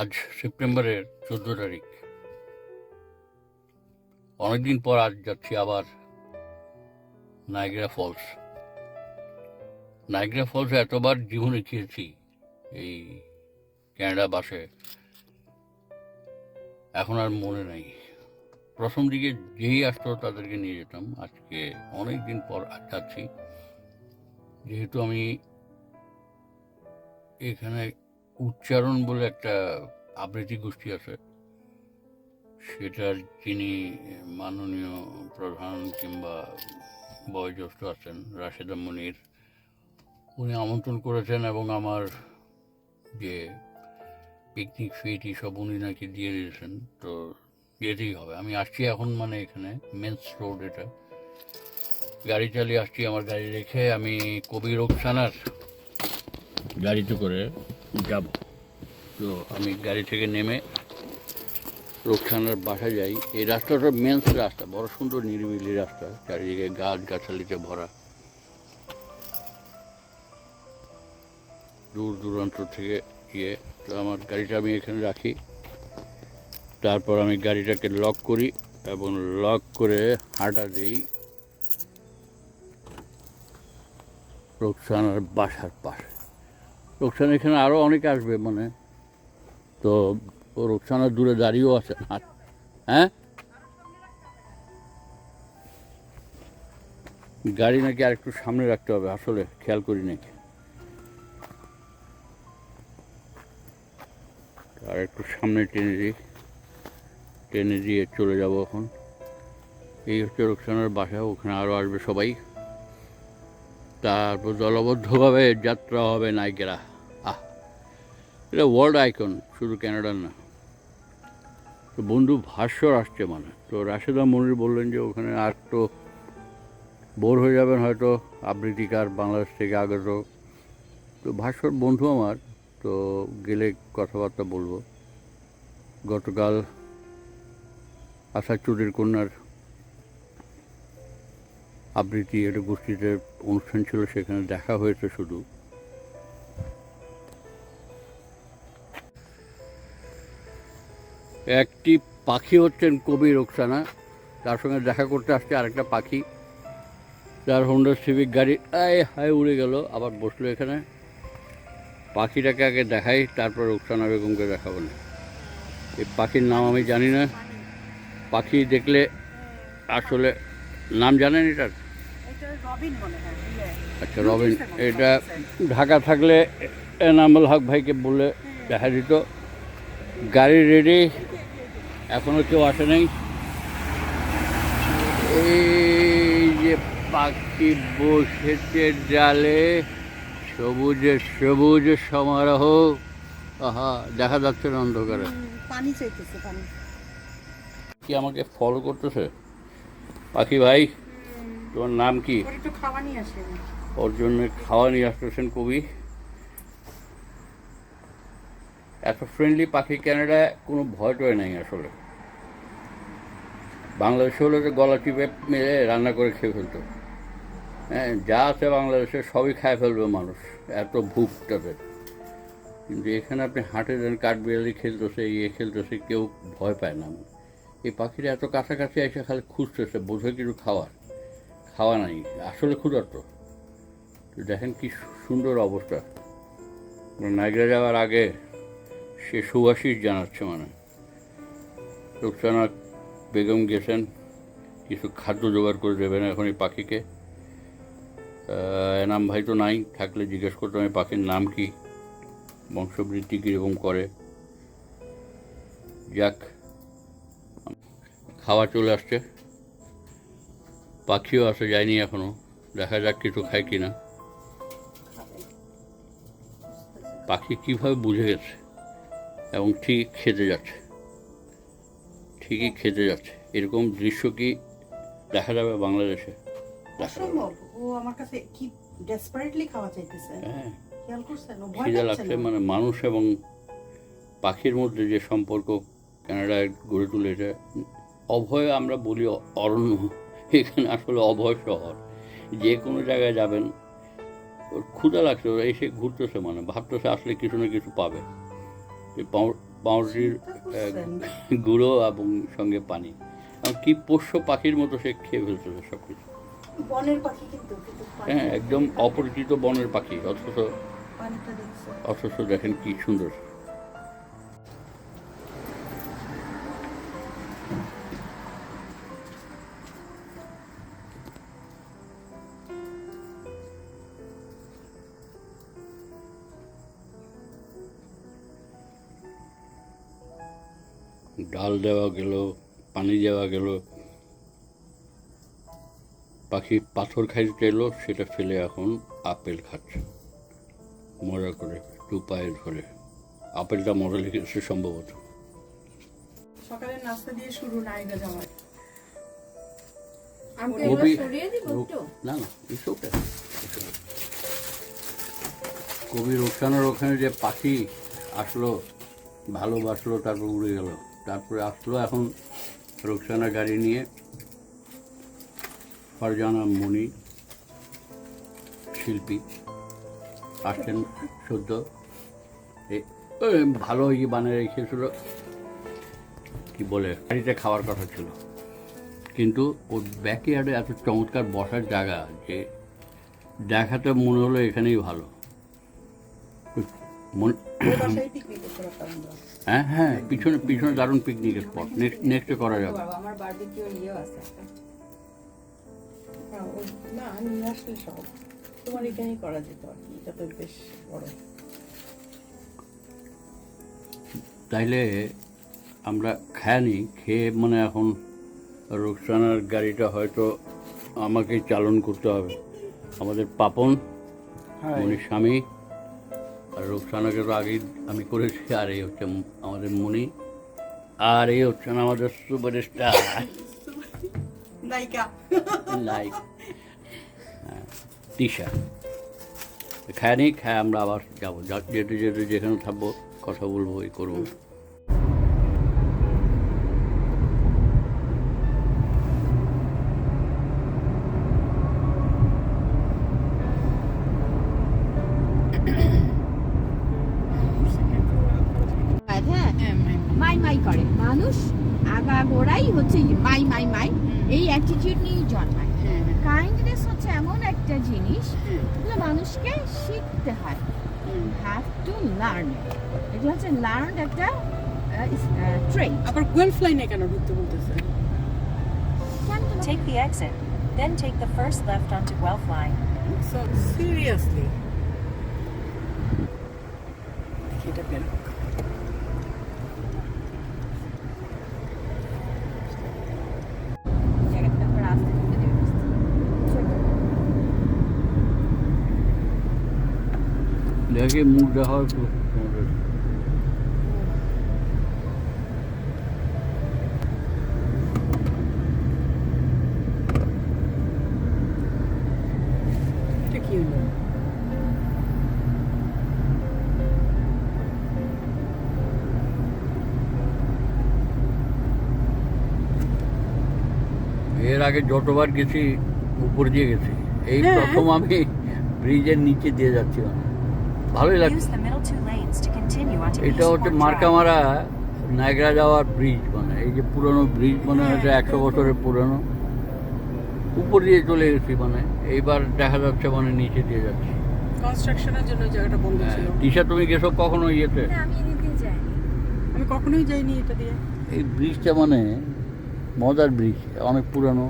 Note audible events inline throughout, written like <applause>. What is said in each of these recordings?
আজ সেপ্টেম্বরের চোদ্দ তারিখ। অনেকদিন পর আজ যাচ্ছি আবার নাইগ্রা ফলস। নাইগ্রা ফলস এতবার জীবনে খেয়েছি এই ক্যানাডা বাসে। এখন আর মনে নাই। প্রথম দিকে যেই আসতো তাদেরকে নিয়ে যেতাম। আজকে অনেক দিন পর যাচ্ছি। যেহেতু আমি এখানে উচ্চারণ বলে একটা আবৃত্তি গোষ্ঠী আছে। সেটার যিনি মাননীয় প্রধান কিংবা বয়োজ্যেষ্ঠ আছেন রাশেদা মনির উনি আমন্ত্রণ করেছেন এবং আমার যে পিকনিক ফিট সব উনি নাকি দিয়ে দিয়েছেন, তো যেতেই হবে। আমি আসছি এখন মানে এখানে মেন্স রোড এটা। গাড়ি চালিয়ে আসছি, আমার গাড়ি রেখে আমি কবি রোকসানার গাড়িতে করে যাব। তো আমি গাড়ি থেকে নেমে রোকসানার বাসা যাই। এই রাস্তাটা মেন্স রাস্তা, বড় সুন্দর নিরিবিলি রাস্তা, চারিদিকে গাছ গাছালিতে ভরা। দূর দূরান্ত থেকে ইয়ে তো আমার গাড়িটা আমি এখানে রাখি। তারপর আমি গাড়িটাকে লক করি এবং লক করে হাঁটা দিই রোকসানার বাসার পাশে। রোকসানা এখানে আরও অনেক আসবে মানে। তো রোকসানা দূরে দাঁড়িয়েও আছে। হ্যাঁ? গাড়ি নাকি আর একটু সামনে রাখতে হবে, আসলে খেয়াল করি নাকি আর একটু সামনে টেনে দিই। টেনে দিয়ে চলে যাব এখন। এই হচ্ছে রোকসানার বাসা, ওখানে আরও আসবে সবাই। তারপর দলবদ্ধভাবে যাত্রা হবে নায়িকেরা এটা ওয়ার্ল্ড আইকন শুধু ক্যানাডার না। তো বন্ধু ভাস্বর আসছে মানে। তো রাশেদা মনির বললেন যে ওখানে আর তো বোর হয়ে যাবেন হয়তো, আবৃত্তিকার বাংলাদেশ থেকে আগত। তো ভাস্বর বন্ধু আমার, তো গেলে কথাবার্তা বলব। গতকাল আশা চুরির কন্যার আবৃত্তি একটা গোষ্ঠীতে অনুষ্ঠান ছিল, সেখানে দেখা হয়েছে শুধু। একটি পাখি হচ্ছেন কবি রোকসানা। তার সঙ্গে দেখা করতে আসছে আরেকটা পাখি। তার হোন্ডা সিভিক গাড়ি আয় হায় উড়ে গেল। আবার বসল এখানে। পাখিটাকে আগে দেখাই তারপর রোকসানা বেগমকে দেখাবো না। এই পাখির নাম আমি জানি না। পাখি দেখলে আসলে নাম জানেন এটার হয়। আচ্ছা রবিন এটা ঢাকা থাকলে এনামুল হক ভাইকে বলে দেখা দিত। গাড়ি রেডি এখনও কেউ আসে নাই। এই যে পাখি বসেছে ডালে সবুজে সবুজ সমারোহ। আহা দেখা যাচ্ছে না অন্ধকারে। পানি চাইতেছে পানি। কি আমাকে ফলো করতেছে? পাখি ভাই তোমার নাম কি? ওর জন্য খাওয়া নিয়ে আসতেছেন কবি। এত ফ্রেন্ডলি পাখি ক্যানাডায় কোনো ভয় টয় নাই আসলে। বাংলাদেশে হলে তো গলা টিপে মেরে রান্না করে খেয়ে ফেলতো। হ্যাঁ যা আছে বাংলাদেশে সবই খায় ফেলবে মানুষ, এত ভুক তাদের কিন্তু এখানে আপনি হাঁটে দেন কাঠবিড়ালি খেলতেছে ইয়ে খেলতেছে, কেউ ভয় পায় না এই পাখিরা এত কাছাকাছি এসে খালি খুঁজতেছে, বোঝে কিছু খাওয়ার। খাওয়া নাই, আসলে ক্ষুধার্ত। তো দেখেন কি সুন্দর অবস্থা। নাইগ্রা যাওয়ার আগে সে সুভাষিস জানাচ্ছে মানে। রুকসানা বেগম গেছেন, কিছু খাদ্য জোগাড় করে দেবেন এখন এই পাখিকে। এনাম ভাই তো নাই, থাকলে জিজ্ঞেস করতাম এই পাখির নাম কি। বংশবৃদ্ধি কীরকম করে। যাক, খাওয়া চলে আসছে। পাখিও আসে, যায়নি এখনও। দেখা যাক কিছু খায় কিনা। পাখি কীভাবে বুঝে গেছে? এবং ঠিক খেতে যাচ্ছে। ঠিকই খেতে যাচ্ছে। এরকম দৃশ্য কি দেখা যাবে বাংলাদেশে? দেখা যাবে। না। অসম্ভব। ও আমার কাছে কি ডেসপারেটলি খাওয়া চাইতেছে। হ্যাঁ। খিদে লাগছে। মানে মানুষ এবং পাখির মধ্যে যে সম্পর্ক কানাডায় গড়ে তুলেছে অভয় আমরা বলি অরণ্য। এখানে আসলে অভয় শহর। যে কোনো জায়গায় যাবেন ওর ক্ষুদা লাগছে ওরা এসে ঘুরতেছে মানে ভাবতেছে আসলে কিছু না কিছু পাবে। পাউরুটির? গুঁড়ো এবং সঙ্গে পানি। কি পোষ্য পাখির মতো সে খেয়ে ফেলছে সব কিছু হ্যাঁ একদম অপরিচিত বনের পাখি অথচ অথচ দেখেন কি সুন্দর। ডাল দেওয়া গেল পানি দেওয়া গেল। পাখি পাথর খাইতে এলো সেটা ফেলে এখন আপেল খাচ্ছে। মজা করে দু পায়ে ধরে। আপেলটা মজা লেগেছে সম্ভবত। সকালের নাস্তা দিয়ে শুরু নাইগা জামাই। কবি না না ইটস কবি রোকসানের ওখানে যে পাখি আসলো ভালোবাসলো তারপর উড়ে গেল। তারপরে আসলো এখন রোকসানা গাড়ি নিয়ে ফারজানা মণি শিল্পী, আসছেন সদ্য। ভালো ইয়ে বানিয়ে রেখেছিল কি বলে, গাড়িতে খাওয়ার কথা ছিল। কিন্তু ওর ব্যাকইয়ার্ডে এত চমৎকার বসার জায়গা যে দেখাতে মনে হলো এখানেই ভালো। মন- হ্যাঁ হ্যাঁ পিছনে পিছনে দারুণ পিকনিক স্পট নেক্সট নেক্সটে করা যাবে। আমার বারবিকিউ ইয়েও আছে। হ্যাঁ, ওই- না নিয়ে আসলে সব। তোমার এখানেই করা যেত আর কি এটা তো বেশ বড়। তাইলে আমরা খাইনি খেয়ে মানে এখন রুকসানার গাড়িটা হয়তো আমাকেই চালন করতে হবে। আমাদের পাপন মনির স্বামী। আর রূপসানা তো আগেই আমি করেছি আর এই হচ্ছে আমাদের মনি। আর এই হচ্ছেন আমাদের সুপার স্টার নায়িকা। লাইক তিশা। খায় নেই খায় আমরা আবার যাব। যা- যেতে যেতে যেখানে থাকব কথা বলব এই করব। অ্যাটিটিউড নিয়েই জন্মায়। হ্যাঁ কাইন্ডনেস হচ্ছে এমন একটা জিনিস। যেগুলো মানুষকে শিখতে হয়। হ্যাভ টু লার্ন এটা হচ্ছে লার্ন একটা ট্রেন আবার গোয়েল ফ্লাইনে কেন ঢুকতে বলতেছে? Take the exit, then take the first left onto Guelph Line. So seriously এটা বের হোক। জায়গাটা আমরা রাস্তা থেকে নেমে আসছি। চলো। দেখে মুখ দেখা হয় তো তোমাদের এটা কি হলো এর আগে যতবার গেছি উপর দিয়ে গেছি এই হ্যাঁ। প্রথম আমি ব্রিজের নিচে দিয়ে যাচ্ছি মানে ভালোই লাগছে। এটা হচ্ছে. মার্কামারা নায়গ্রা যাওয়ার ব্রিজ মানে এই যে পুরনো ব্রিজ মানে হ্যাঁ, হচ্ছে একশো বছরের পুরনো। উপর দিয়ে চলে গেছি মানে এইবার দেখা যাচ্ছে মানে নিচে দিয়ে যাচ্ছে। কনস্ট্রাকশনের জন্য জায়গাটা বন্ধ ছিল। দিশা তুমি গেছো কখনো ইয়েতে? আমি আমি কখনোই যাইনি এটা দিয়ে। এই ব্রিজটা মানে মজার ব্রিজ অনেক পুরানো।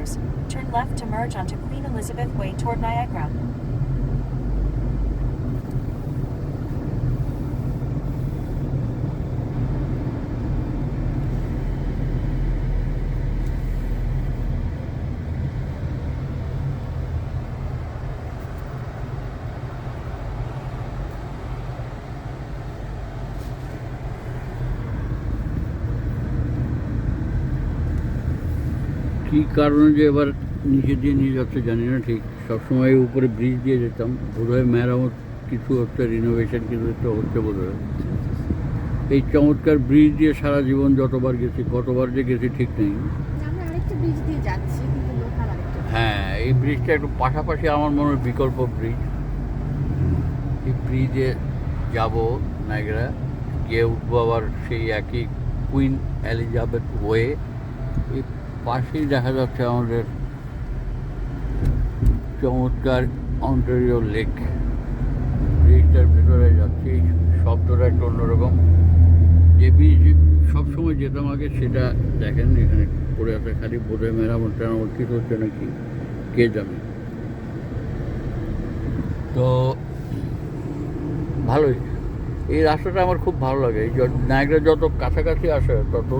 Kilometers, turn left to merge onto Queen Elizabeth Way toward Niagara. কী কারণে যে এবার নিচে দিয়ে নিয়ে যাচ্ছে জানি না ঠিক। সবসময় উপরে ব্রিজ দিয়ে যেতাম। বোধহয় মেরামত কিছু হচ্ছে রিনোভেশন কিছু একটা হচ্ছে বোধহয় এই চমৎকার ব্রিজ দিয়ে সারা জীবন যতবার গেছি কতবার যে গেছি ঠিক নেই। হ্যাঁ এই ব্রিজটা একটু পাশাপাশি আমার মনে হয় বিকল্প ব্রিজ এই ব্রিজে যাব নাইগরা গিয়ে উঠবো আবার সেই একই কুইন এলিজাবেথ ওয়ে এই পাশেই দেখা যাচ্ছে আমাদের চমৎকার অন্টারিও লেক। ব্রিজটার ভেতরে যাচ্ছে, শব্দটা একটু অন্যরকম। যে ব্রিজ সবসময় যেতাম আগে সেটা দেখেন, এখানে পড়ে আছে খালি বোধহয় মেরামত টেরামত ঠিক হচ্ছে নাকি, কে জানে। তো ভালোই। এই রাস্তাটা আমার খুব ভালো লাগে, এই নায়করা যত কাছাকাছি আসে তত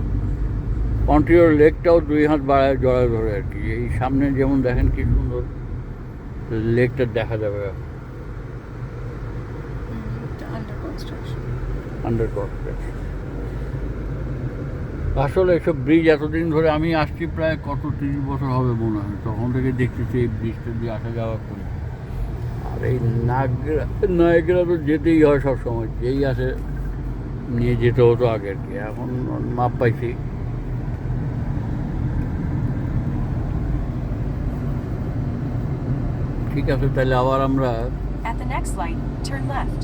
কন্ট্রিওর লেকটাও দুই হাত বাড়ায় জড়ায় ধরে আর কি। এই সামনে যেমন দেখেন কি সুন্দর লেকটা দেখা যাবে আন্ডার কনস্ট্রাকশন আসলে এসব ব্রিজ এতদিন ধরে আমি আসছি প্রায় কত তিরিশ বছর হবে মনে হয়। তখন থেকে দেখতেছি এই ব্রিজটা দিয়ে আসা যাওয়া করি। আর এই নাগরা নায়করা তো যেতেই হয় সব সময় যেই আসে নিয়ে যেতে হতো আগে আর কি। এখন মাপ পাইছি। ঠিক আছে তাহলে আবার আমরা At the next light, turn left.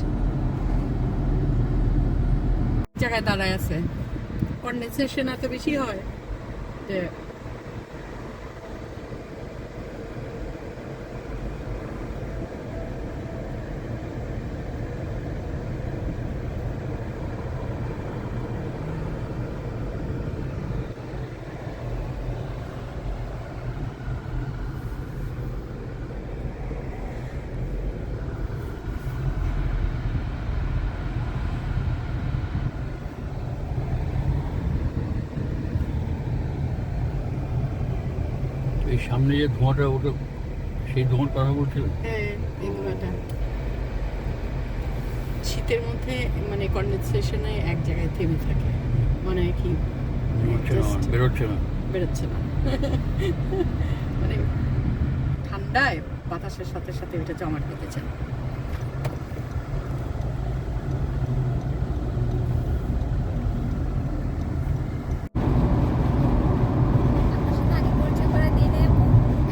জায়গায় দাঁড়ায় আছে কন্ডেনসেশন এত বেশি হয় যে এই সামনে যে ধোঁয়াটা ওটা সেই ধোঁয়ার কথা বলছিলেন হ্যাঁ এই ধোঁয়াটা। শীতের মধ্যে মানে কন্ডেনসেশনে এক জায়গায় থেমে থাকে। মনে হয় কি বেরোচ্ছে না বেরোচ্ছে না। <laughs> মানে ঠান্ডায় বাতাসের সাথে সাথে ওটা জমাট বেঁধেছে।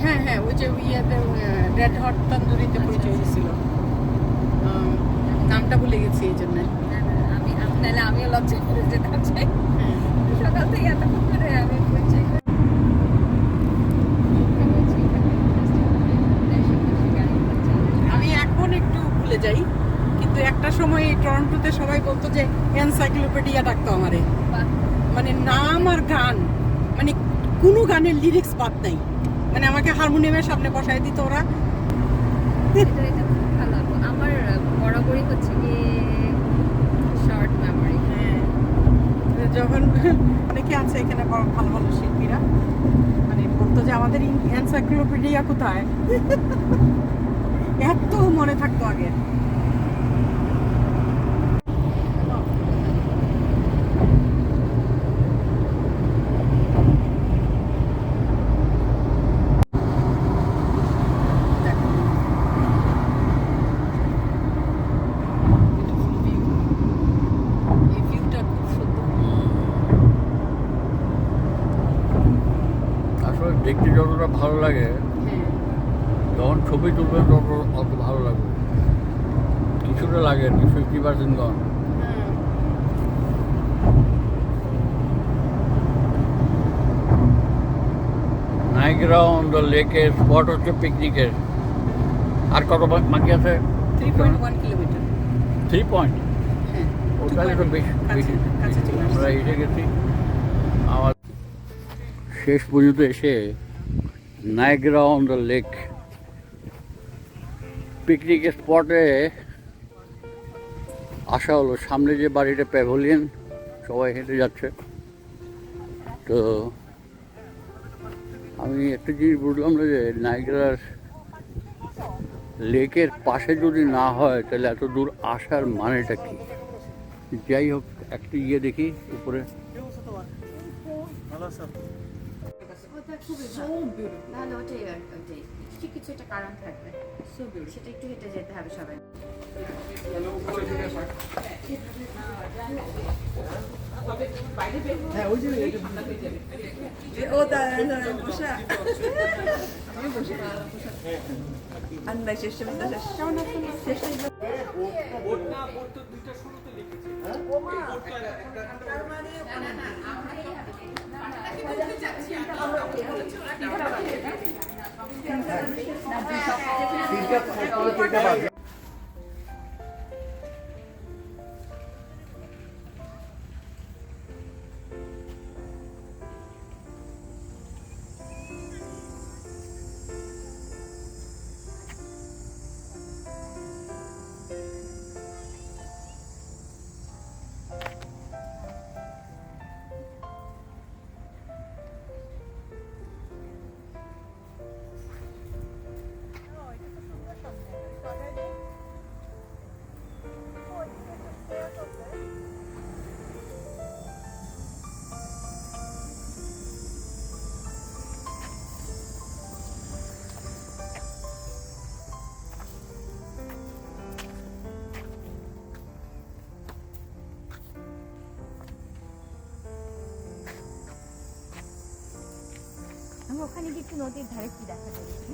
হ্যাঁ হ্যাঁ ওই যে ইয়েতে রেড হট তন্দুরিতে পরিচয় হয়েছিল। নামটা ভুলে গেছি এই জন্য। আমি নাহলে আমিও লজ্জা করে যেতাম সকাল থেকে এতক্ষণ ধরে আমি পরিচয় আমি এখন একটু ভুলে যাই কিন্তু একটা সময় টরন্টোতে সবাই বলতো যে এনসাইক্লোপিডিয়া ডাকতো আমারে। মানে নাম আর গান মানে কোনো গানের লিরিক্স বাদ নাই। মানে আমাকে হারমোনিয়ামের সামনে বসায় দিত ওরা আমার বরাবরই হচ্ছে কি শর্ট মেমোরি হ্যাঁ। যখন <laughs> অনেকে আছে এখানে বড় ভালো ভালো শিল্পীরা। মানে বলতো যে আমাদের এনসাইক্লোপিডিয়া কোথায়? <laughs> এত মনে থাকতো আগে দেখো। Beautiful view. এই ভিউটা খুব সুন্দর আসলে দেখতে যতটা ভালো লাগে হ্যাঁ। যখন ছবি তুলবেন তত অত ভালো লাগবে। কিছুটা লাগে আর কি fifty percent gone Niagara on the লেকের স্পট হচ্ছে পিকনিকের আর কত বাকি আছে? Three point one kilometre three point ওটাই তো বেশি। আমরা এসে গেছি। শেষ পর্যন্ত এসে Niagara on the lake picnic স্পটে আসা হলো। সামনে যে বাড়িটা প্যাভেলিয়ন, সবাই হেঁটে যাচ্ছে। তো আমি একটা জিনিস বুঝলাম না যে নাইগ্রার লেকের পাশে যদি না হয়, তাহলে এত দূর আসার মানেটা কি? যাই হোক, একটা ইয়ে দেখি উপরে। ওটা খুবই সো বিউটিফুল তাহলে ওটাই আর ওটাই। কিছু কিছু একটা কারণ থাকবে। সো বিউটিফুল সেটা একটু হেঁটে যেতে হবে সবাই। ও দাঁড়ানো ওখানে একটু নদীর ধারে কি দেখা যাচ্ছে